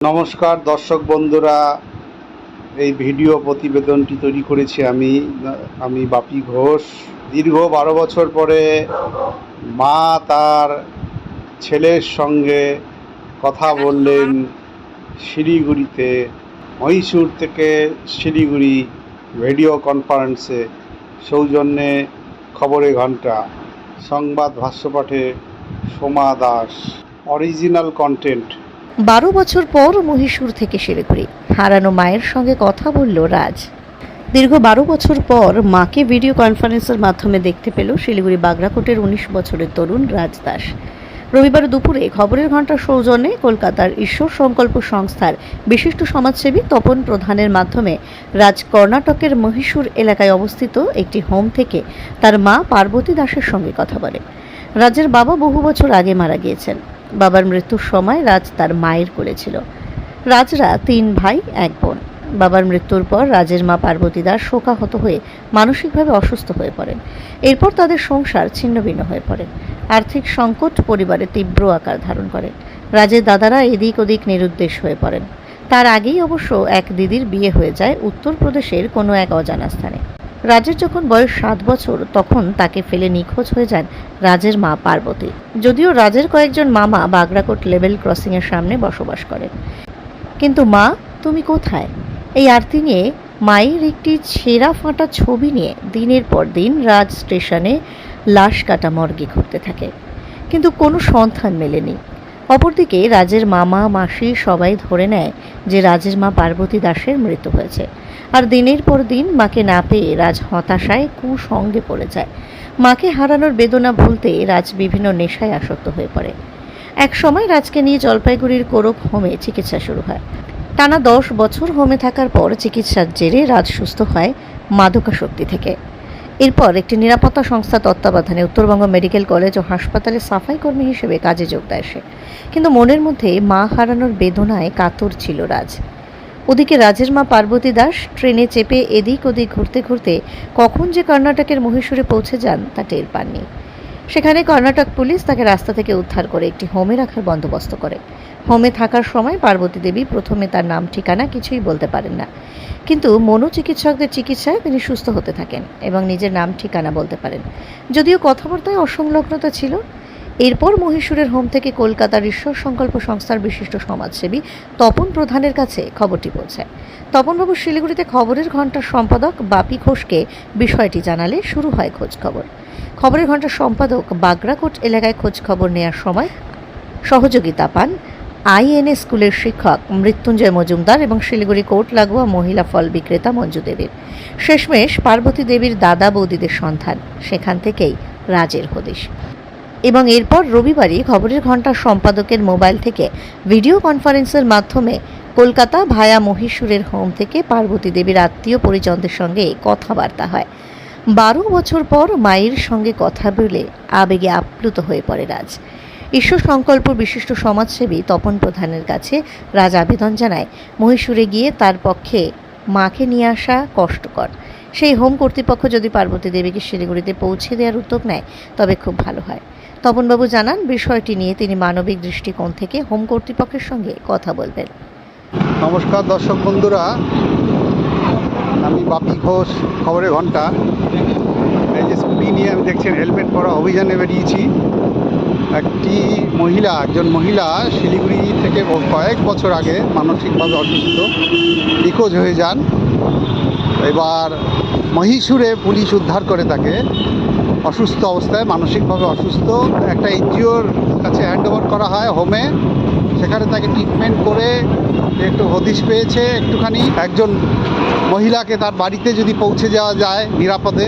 নমস্কার, দর্শক বন্ধুরা। এই ভিডিও প্রতিবেদনটি তৈরি করেছি আমি আমি বাপি ঘোষ। দীর্ঘ বারো বছর পরে মা তার ছেলের সঙ্গে কথা বললেন শিলিগুড়িতে। মহীশূর থেকে শিলিগুড়ি ভিডিও কনফারেন্সে। সৌজন্যে খবরে ঘণ্টা সংবাদ ভাষ্যপাঠে সোমা দাস। Original content. বারো বছর পর মহীশূর থেকে শিলিগুড়ি। হারানো মায়ের সঙ্গে কথা বলল রাজ। দীর্ঘ বারো বছর পর মাকে ভিডিও কনফারেন্সের মাধ্যমে দেখতে পেল শিলিগুড়ি বাগরাকোটের উনিশ বছরের তরুণ রাজ দাস। রবিবার দুপুরে খবরের ঘণ্টার সৌজন্যে কলকাতার ঈশ্বর সংকল্প সংস্থার বিশিষ্ট সমাজসেবী তপন প্রধানের মাধ্যমে রাজ কর্ণাটকের মহীশূর এলাকায় অবস্থিত একটি হোম থেকে তার মা পার্বতী দাসের সঙ্গে কথা বলে। রাজের বাবা বহু বছর আগে মারা গিয়েছেন। বাবার মৃত্যুর সময় রাজ তার মায়ের কোলে ছিল। রাজরা তিন ভাই, এক বোন। বাবার মৃত্যুর পর রাজের মা পার্বতী দাস শোকাহত হয়ে মানসিকভাবে অসুস্থ হয়ে পড়েন। এরপর তাদের সংসার ছিন্নভিন্ন হয়ে পড়ে। আর্থিক সংকট পরিবারে তীব্র আকার ধারণ করে রাজের দাদারা এদিক ওদিক নিরুদ্দেশ হয়ে পড়েন। তার আগেই অবশ্য এক দিদির বিয়ে হয়ে যায় উত্তরপ্রদেশের কোনো এক অজানা স্থানে। রাজের যখন বয়স সাত বছর, তখন তাকে ফেলে নিখোঁজ হয়ে যান রাজের মা পার্বতী। যদিও রাজের কয়েকজন মামা বাগরাকোট লেভেল ক্রসিংয়ের সামনে বসবাস করেন। কিন্তু মা, তুমি কোথায়? এই আরতি নিয়ে মায়ের একটি ছেঁড়া ফাঁটা ছবি নিয়ে দিনের পর দিন রাজ স্টেশনে লাশ কাটা মর্গে ঘুরতে থাকে। কিন্তু কোনো সন্ধান মেলেনি। অপরদিকে রাজের মামা, মাসি সবাই ধরে নেয় যে রাজের মা পার্বতী দাসের মৃত্যু হয়েছে। আর দিনের পর দিন মাকে না পেয়ে রাজ হতাশায় কুসঙ্গে পড়ে যায়। মাকে হারানোর বেদনা ভুলতে রাজ বিভিন্ন নেশায় আসক্ত হয়ে পড়ে। এক সময় রাজকে নিয়ে জলপাইগুড়ির কোরক হোমে চিকিৎসা শুরু হয়। টানা দশ বছর হোমে থাকার পর চিকিৎসার জেরে রাজ সুস্থ হয় মাদকাসক্তি থেকে। এরপর একটি নিরাপত্তা সংস্থা তত্ত্বাবধানে উত্তরবঙ্গ মেডিকেল কলেজ ও হাসপাতালে সাফাই কর্মী হিসেবে কাজে যোগ দেয় সে। কিন্তু মনের মধ্যে মা হারানোর বেদনায় কাতর ছিল রাজ। ওদিকে রাজের মা পার্বতী দাস ট্রেনে চেপে এদিক ওদিক ঘুরতে ঘুরতে কখন যে কর্ণাটকের মহীশূরে পৌঁছে যান তা টের পাননি। সেখানে কর্ণাটক পুলিশ তাকে রাস্তা থেকে উদ্ধার করে একটি হোমে রাখার বন্দোবস্ত করে। হোমে থাকার সময় পার্বতী দেবী প্রথমে তার নাম, ঠিকানা কিছুই বলতে পারেন না। কিন্তু মনোচিকিৎসকদের চিকিৎসায় তিনি সুস্থ হতে থাকেন এবং নিজের নাম, ঠিকানা বলতে পারেন। যদিও কথাবার্তায় অসংলগ্নতা ছিল এরপর মহীশূরের হোম থেকে কলকাতার ঈশ্বর সংকল্প সংস্থার বিশিষ্ট সমাজসেবী তপন প্রধানের কাছে খবরটি পৌঁছায়। তপনবাবু শিলিগুড়িতে খবরের ঘণ্টার সম্পাদক বাপি ঘোষকে বিষয়টি জানালে শুরু হয় খোঁজ খবর খবরের ঘণ্টার সম্পাদক বাগরাকোট এলাকায় খোঁজ খবর নেওয়ার সময় সহযোগিতা পান আইএনএ স্কুলের শিক্ষক মৃত্যুঞ্জয় মজুমদার এবং শিলিগুড়ি কোর্ট লাগোয়া মহিলা ফল বিক্রেতা মঞ্জু দেবীর। শেষমেশ পার্বতী দেবীর দাদা বৌদিদের সন্ধান। সেখান থেকেই রাজের হদিশ। এবং এরপর রবিবারই খবরের ঘণ্টার সম্পাদকের মোবাইল থেকে ভিডিও কনফারেন্সের মাধ্যমে কলকাতা ভায়া মহীশূরের হোম থেকে পার্বতী দেবীর আত্মীয় পরিজনদের সঙ্গে কথাবার্তা হয়। বারো বছর পর মায়ের সঙ্গে কথা বলে আবেগে আপ্লুত হয়ে পড়ে রাজ। ঈশ্বর সংকল্প বিশিষ্ট সমাজসেবী তপন প্রধানের কাছে রাজ আবেদন জানায়, মহীশূরে গিয়ে তার পক্ষে মাকে নিয়ে আসা কষ্টকর। সেই হোম কর্তৃপক্ষ যদি পার্বতী দেবীকে শিলিগুড়িতে পৌঁছে দেওয়ার উদ্যোগ নেয়, তবে খুব ভালো হয়। তপনবাবু জানান, বিষয়টি নিয়ে তিনি মানবিক দৃষ্টিকোণ থেকে হোম কর্তৃপক্ষের সঙ্গে কথা বলবেন। নমস্কার দর্শক বন্ধুরা। আমি বাপি ঘোষ খবরের ঘণ্টা। এই যে স্কুটি নিয়ে আমি দেখছেন, হেলমেট পরা অভিযানে বেরিয়েছি একটি মহিলা, একজন মহিলা শিলিগুড়ি থেকে কয়েক বছর আগে মানসিকভাবে অসুস্থ, নিখোঁজ হয়ে যান। এবার মহীশূরে পুলিশ উদ্ধার করে তাকে অসুস্থ অবস্থায়, মানসিকভাবে অসুস্থ। একটা এনজিওর কাছে হ্যান্ড ওভার করা হয় হোমে সেখানে তাকে ট্রিটমেন্ট করে একটু হদিশ পেয়েছে একটুখানি। একজন মহিলাকে তার বাড়িতে যদি পৌঁছে যাওয়া যায় নিরাপদে,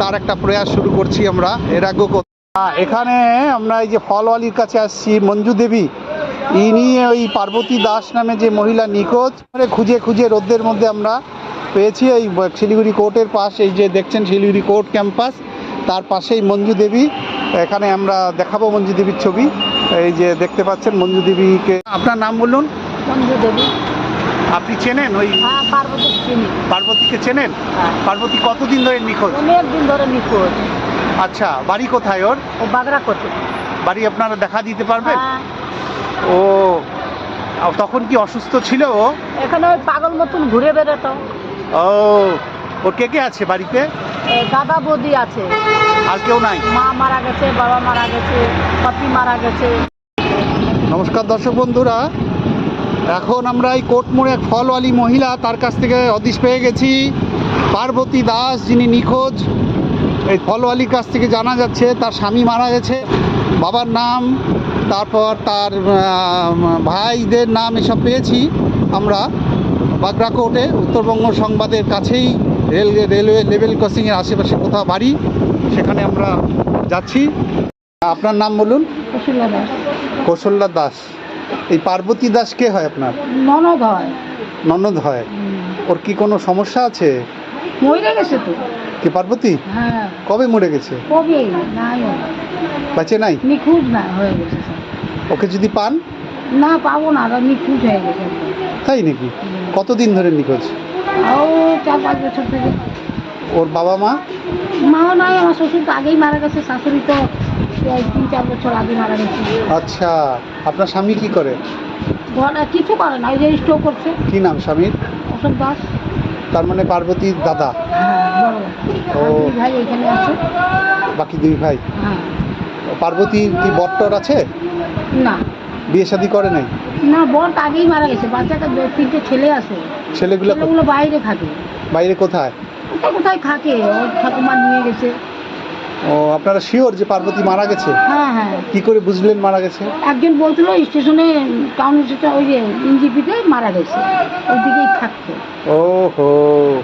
তার একটা প্রয়াস শুরু করছি আমরা। এর আগেও এখানে আমরা এই যে ফলওয়ালির কাছে আসছি, মঞ্জু দেবী। ইনি ওই পার্বতী দাস নামে যে মহিলা নিখোঁজ খুঁজে খুঁজে রোদ্রের মধ্যে আমরা পেয়েছি। এই শিলিগুড়ি কোর্টের পাশ, এই যে দেখছেন শিলিগুড়ি কোর্ট ক্যাম্পাস। তার পাশেই মঞ্জু দেবী। এখানে আমরা দেখাবো মঞ্জু দেবীর ছবি। এই যে দেখতে পাচ্ছেন মঞ্জু দেবীকে। আপনার নাম বলুন। মঞ্জু দেবী। আপনি চেনেন ওই হ্যাঁ পার্বতী চিনি। পার্বতীকে চেনেন? হ্যাঁ। পার্বতী কতদিন ধরে নিখোঁজ? অনেক দিন ধরে নিখোঁজ। আচ্ছা বাড়ি কোথায় ওর? ও বাগড়া করতে বাড়ি আপনারা দেখা দিতে পারবেন? হ্যাঁ। ও তখন কি অসুস্থ ছিল ও? এখানে ওই পাগল মতন ঘুরে বেড়াতো। ও ওর কে কে আছে বাড়িতে? দাদা বৌদি আছে। আর কেউ নাই? মা মারা গেছে বাবা মারা গেছে পতি মারা গেছে। নমস্কার দর্শক বন্ধুরা। এখন আমরা এই কোটমোড়ে এক ফলওয়ালি মহিলা তার কাছ থেকে হদিশ পেয়ে গেছি। পার্বতী দাস যিনি নিখোঁজ এই ফলওয়ালির কাছ থেকে জানা যাচ্ছে তার স্বামী মারা গেছে বাবার নাম তারপর তার ভাইদের নাম এসব পেয়েছি আমরা। বাগরা কোর্টে উত্তরবঙ্গ সংবাদের কাছেই রেল রেলওয়ে লেভেল ক্রসিংয়ের আশেপাশে কোথাও বাড়ি সেখানে আমরা যাচ্ছি। আপনার নাম বলুন? দাস। কৌশল্যা দাস। এই পার্বতী দাস কে হয় আপনার? ননদ হয়। ননদ হয়। ওর কি কোনো সমস্যা আছে? মরে গেছে তো। কি পার্বতী? হ্যাঁ। কবে মরে গেছে? কবে? নাই। বেঁচে নাই? নিখুঁজ না হয়ে গেছে ওকে যদি পান? না পাবো না আর নিখুঁজ হয়ে গেছে। তাই নাকি? কতদিন ধরে নিখোঁজ? ও চার পাঁচ বছর থেকে ওর বাবা মা? মাও নাই আমার শ্বশুর তো আগেই মারা গেছে শাশুড়ি তো এই তিন চার বছর আগে মারা গেছে। আচ্ছা আপনার স্বামী কি করে? ঘরে কিছু করে না ওই যে স্টোভ করছে। কি নাম স্বামীর? অশোক দাস। তার মানে পার্বতীর দাদা? হ্যাঁ বড়। ও। দুই ভাই এখানে আছে। বাকি দুই ভাই? হ্যাঁ। পার্বতীর কি বট্টর আছে? না। বিয়ে শাদী করে নাই? না বর তো আগেই মারা গেছে। বাচ্চাটা দু- তিনটে ছেলে আছে। ছেলেগুলো কো- ছেলেগুলো বাইরে থাকে। বাইরে কোথায়? কোথায় কোথায় থাকে? ওর ঠাকুমা নিয়ে গেছে। ও আপনারা শিওর যে পার্বতী মারা গেছে? হ্যাঁ হ্যাঁ। কি করে বুঝলেন মারা গেছে? একজন বলছিল স্টেশনে টাউন স্টেশন ওই যে ইনজিপিতে মারা গেছে। ওই দিকেই থাকতো। ও হো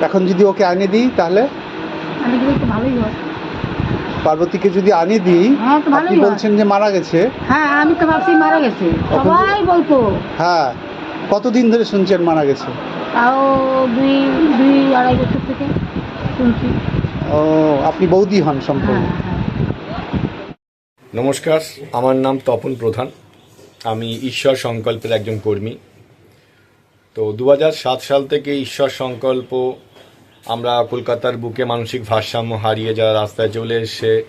এখন যদি ওকে আনিয়ে দিই তাহলে? আমি গেলে একটু ভালোই হয়। পার্বতীকে যদি আনি দিই হ্যাঁ, তো ভালোই আপনি হয়। বলছেন যে মারা গেছে। হ্যাঁ আমি তো ভাবছি মারা গেছে। সবাই বলতো। হ্যাঁ কতদিন ধরে শুনছেন মারা গেছে? তাও দুই দুই আড়াই বছর থেকে শুনছি। ও আপনি বৌদি হন সম্পূর্ণ। হ্যাঁ হ্যাঁ। নমস্কার আমার নাম তপন প্রধান। আমি ঈশ্বর সংকল্পের একজন কর্মী। তো দু সাত সাল থেকে ঈশ্বর সংকল্প আমরা কলকাতার বুকে মানসিক ভারসাম্য হারিয়ে যারা রাস্তায় চলে এসে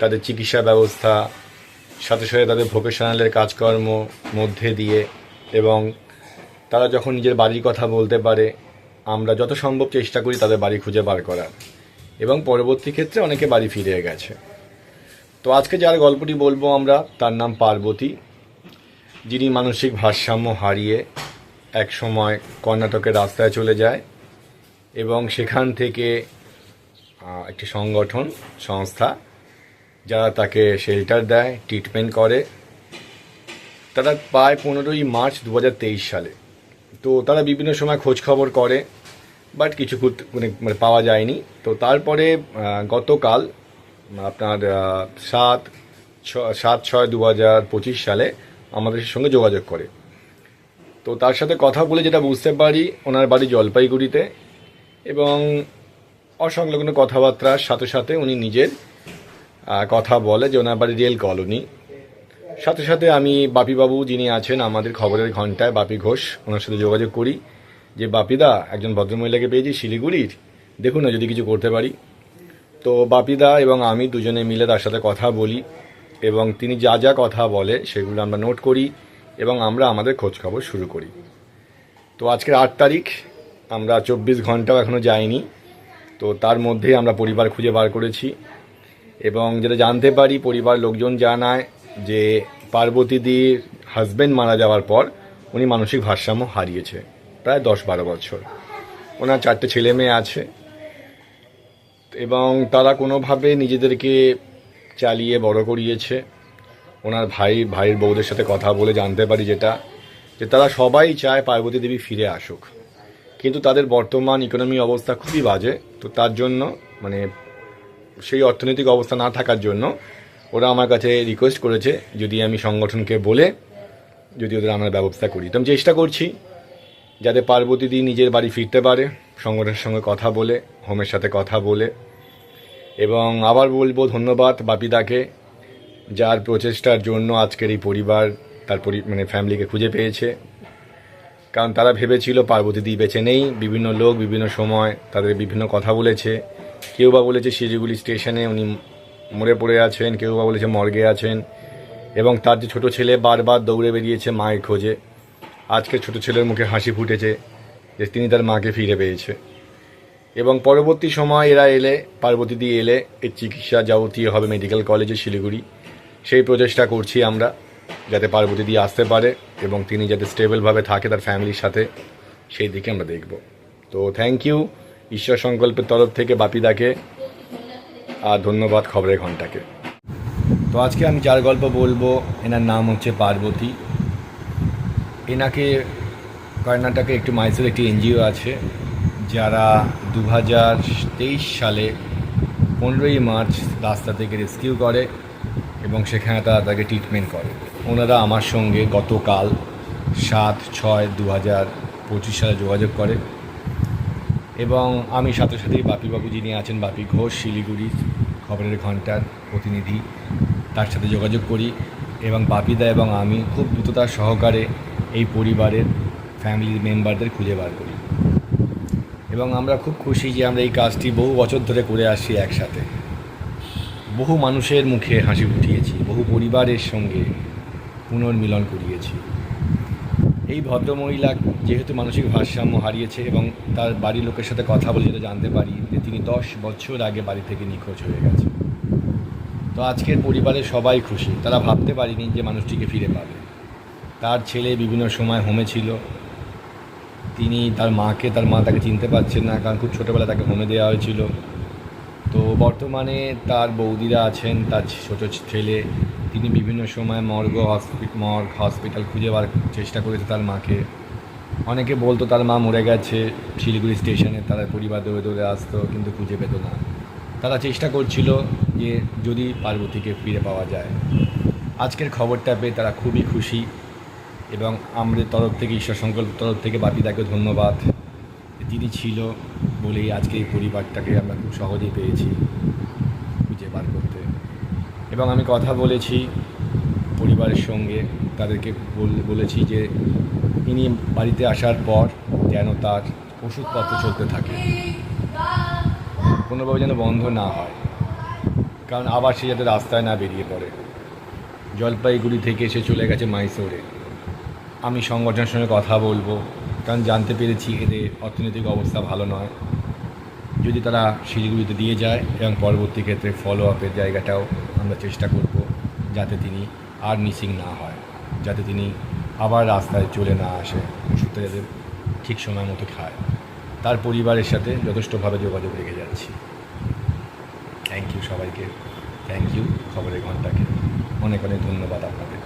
তাদের চিকিৎসা ব্যবস্থা, সাথে সাথে তাদের ভোকেশনালের কাজকর্ম মধ্যে দিয়ে এবং তারা যখন নিজের বাড়ির কথা বলতে পারে, আমরা যত সম্ভব চেষ্টা করি তাদের বাড়ি খুঁজে বার করার। এবং পরবর্তী ক্ষেত্রে অনেকে বাড়ি ফিরে গেছে। তো আজকে যার গল্পটি বলব আমরা, তার নাম পার্বতী, যিনি মানসিক ভারসাম্য হারিয়ে এক সময় কর্ণাটকের রাস্তায় চলে যায়। এবং সেখান থেকে একটি সংগঠন, সংস্থা, যারা তাকে শেল্টার দেয় ট্রিটমেন্ট করে। তারা পায় পনেরোই মার্চ দু হাজার তেইশ সালে। তো তারা বিভিন্ন সময় খোঁজ খবর করে বাট কিছু মানে মানে পাওয়া যায়নি। তো তারপরে গতকাল, আপনার সাত সাত ছয় দু হাজার পঁচিশ সালে আমাদের সঙ্গে যোগাযোগ করে। তো তার সাথে কথা বলে যেটা বুঝতে পারি, ওনার বাড়ি জলপাইগুড়িতে। এবং অসংলগ্ন কথাবার্তার সাথে সাথে উনি নিজের কথা বলে যে ওনার বাড়ি রেল কলোনি। সাথে সাথে আমি বাপিবাবু যিনি আছেন আমাদের খবরের ঘন্টায় বাপি ঘোষ, ওনার সাথে যোগাযোগ করি যে, বাপিদা, একজন ভদ্রমহিলাকে পেয়েছি শিলিগুড়ির। দেখুন না যদি কিছু করতে পারি। তো বাপিদা এবং আমি দুজনে মিলে তার সাথে কথা বলি এবং তিনি যা যা কথা বলে সেগুলো আমরা নোট করি এবং আমরা আমাদের খোঁজখবর শুরু করি। তো আজকের আট তারিখ আমরা চব্বিশ ঘন্টাও এখনও যাইনি। তো তার মধ্যেই আমরা পরিবার খুঁজে বার করেছি। এবং যেটা জানতে পারি, পরিবার লোকজন জানায় যে পার্বতীদির হাজবেন্ড মারা যাওয়ার পর উনি মানসিক ভারসাম্য হারিয়েছে, প্রায় দশ বারো বছর। ওনার চারটে ছেলে মেয়ে আছে। এবং তারা কোনোভাবে নিজেদেরকে চালিয়ে বড় করিয়েছে। ওনার ভাই, ভাইয়ের বউদের সাথে কথা বলে জানতে পারি যেটা, যে তারা সবাই চায় পার্বতী দেবী ফিরে আসুক। কিন্তু তাদের বর্তমান ইকোনমি অবস্থা খুবই বাজে। তো তার জন্য মানে সেই অর্থনৈতিক অবস্থা না থাকার জন্য ওরা আমার কাছে রিকোয়েস্ট করেছে যদি আমি সংগঠনকে বলে যদি ওদের আমরা ব্যবস্থা করি। তো আমি চেষ্টা করছি যাতে পার্বতীদি নিজের বাড়ি ফিরতে পারে, সংগঠনের সঙ্গে কথা বলে, হোমের সাথে কথা বলে। এবং আবার বলব ধন্যবাদ বাপিদাকে, যার প্রচেষ্টার জন্য আজকের এই পরিবার তার পরি মানে ফ্যামিলিকে খুঁজে পেয়েছে। কারণ তারা ভেবেছিল পার্বতীদি বেঁচে নেই, বিভিন্ন লোক, বিভিন্ন সময় তাদের বিভিন্ন কথা বলেছে। কেউ বা বলেছে শিলিগুড়ি স্টেশনে উনি মরে পড়ে আছেন, কেউ বা বলেছে মর্গে আছেন। এবং তার যে ছোটো ছেলে বারবার দৌড়ে বেরিয়েছে মায়ের খোঁজে, আজকে ছোট ছেলের মুখে হাসি ফুটেছে যে তিনি তার মাকে ফিরে পেয়েছে। এবং পরবর্তী সময় এরা এলে, পার্বতী দিয়ে এলে এর চিকিৎসা যাবতীয় হবে মেডিকেল কলেজে শিলিগুড়ি। সেই প্রচেষ্টা করছি আমরা, যাতে পার্বতী দিয়ে আসতে পারে। এবং তিনি যাতে স্টেবলভাবে থাকে তার ফ্যামিলির সাথে, সেই দিকে আমরা দেখব। তো থ্যাংক ইউ ঈশ্বর সংকল্পের তরফ থেকে বাপিদাকে, আর ধন্যবাদ খবরের ঘন্টাকে। তো আজকে আমি যার গল্প বলব, এনার নাম হচ্ছে পার্বতী। এনাকে কর্ণাটকে একটি মাইসের একটি এনজিও আছে, যারা দু হাজার তেইশ সালে পনেরোই মার্চ রাস্তা থেকে রেস্কিউ করে এবং সেখানে তারা তাকে ট্রিটমেন্ট করে। ওনারা আমার সঙ্গে গতকাল সাত ছয় দু হাজার পঁচিশ সালে যোগাযোগ করে। এবং আমি সাথে সাথেই বাপিবাবু যিনি আছেন, বাপি ঘোষ, শিলিগুড়ি খবরের ঘণ্টার প্রতিনিধি, তার সাথে যোগাযোগ করি। এবং বাপিদা এবং আমি খুব দ্রুততার সহকারে এই পরিবারের ফ্যামিলির মেম্বারদের খুঁজে বার করি। এবং আমরা খুব খুশি যে আমরা এই কাজটি বহু বছর ধরে করে আসছি একসাথে। বহু মানুষের মুখে হাসি ফুটিয়েছি, বহু পরিবারের সঙ্গে পুনর্মিলন করিয়েছি। এই ভদ্রমহিলা যেহেতু মানসিক ভারসাম্য হারিয়েছে এবং তার বাড়ির লোকের সাথে কথা বলে যেটা জানতে পারি যে তিনি দশ বছর আগে বাড়ি থেকে নিখোঁজ হয়ে গেছে তো আজকের পরিবারের সবাই খুশি। তারা ভাবতে পারিনি যে মানুষটিকে ফিরে পাবে। তার ছেলে বিভিন্ন সময় হোমে ছিল। তিনি তার মাকে, তার মা তাকে চিনতে পারছেন না কারণ খুব ছোটোবেলা তাকে হোমে দেওয়া হয়েছিল। তো বর্তমানে তার বৌদিরা আছেন, তার ছোটো ছেলে তিনি বিভিন্ন সময় মর্গ হসপিটাল মর্গ হসপিটাল খুঁজে বার চেষ্টা করেছে তার মাকে। অনেকে বলতো তার মা মরে গেছে, শিলিগুড়ি স্টেশনে তারা পরিবার দৌড়ে দৌড়ে আসতো, কিন্তু খুঁজে পেতো না। তারা চেষ্টা করছিল যে যদি পার্বতীকে ফিরে পাওয়া যায়। আজকের খবরটা পেয়ে তারা খুবই খুশি এবং আমাদের তরফ থেকে, ঈশ্বর সংকল্প তরফ থেকে বাপিদাকে ধন্যবাদ। তিনি ছিল বলেই আজকে এই পরিবারটাকে আমরা খুব সহজেই পেয়েছি। এবং আমি কথা বলেছি পরিবারের সঙ্গে, তাদেরকে বল- বলেছি যে ইনি বাড়িতে আসার পর যেন তার ওষুধপত্র চলতে থাকে। কোনোভাবে যেন বন্ধ না হয়। কারণ আবার সে যাতে রাস্তায় না বেরিয়ে পড়ে। জলপাইগুড়ি থেকে সে চলে গেছে মাইসোরে। আমি সংগঠনের সঙ্গে কথা বলব, কারণ জানতে পেরেছি এদের অর্থনৈতিক অবস্থা ভালো নয়। যদি তারা শিলিগুড়িতে দিয়ে যায় এবং পরবর্তী ক্ষেত্রে ফলো আপের জায়গাটাও আমরা চেষ্টা করব যাতে তিনি আর মিসিং না হয়, যাতে তিনি আবার রাস্তায় চলে না আসে, ওষুধটা যাতে ঠিক সময় মতো খায়। তার পরিবারের সাথে যথেষ্টভাবে যোগাযোগ রেখে যাচ্ছি। থ্যাংক ইউ সবাইকে। থ্যাংক ইউ খবরের ঘন্টাকে অনেক অনেক ধন্যবাদ আপনাদের।